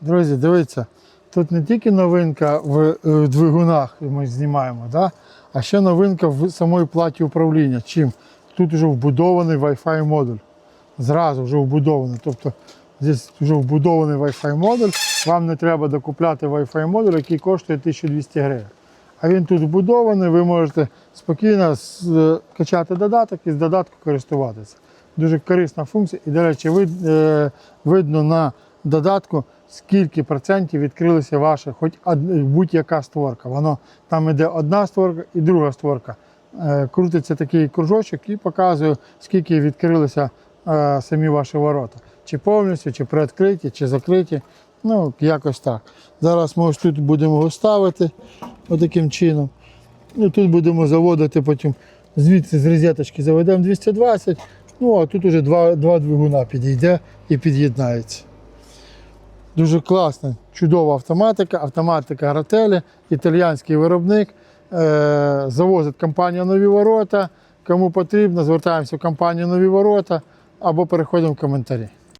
Друзі, дивіться, тут не тільки новинка в е, двигунах, ми знімаємо, да? а ще новинка в самої платі управління. Чим? Тут вже вбудований Wi-Fi модуль. Зразу вже вбудований. Тобто здесь вже вбудований Wi-Fi модуль. Вам не треба докупляти Wi-Fi модуль, який коштує 1200 гривень. А він тут вбудований, ви можете спокійно е, качати додаток і з додатку користуватися. Дуже корисна функція. І, до речі, е, видно на додатку, скільки процентів відкрилися ваші, хоч будь-яка створка. Воно там іде одна створка і друга створка. Е, Крутиться такий кружочок і показує, скільки відкрилися е, самі ваші ворота. Чи повністю, чи приоткриті, чи закриті. Ну, якось так. Зараз ми ось тут будемо його ставити отаким чином. Ну, тут будемо заводити потім звідси з розеточки заведемо 220, ну а тут уже два, два двигуна підійде і під'єднається. Дуже класна, чудова автоматика, автоматика Грателі, італіянський виробник. Е, завозить компанія Нові Ворота. Кому потрібно, звертаємося в компанію Нові Ворота або переходимо в коментарі.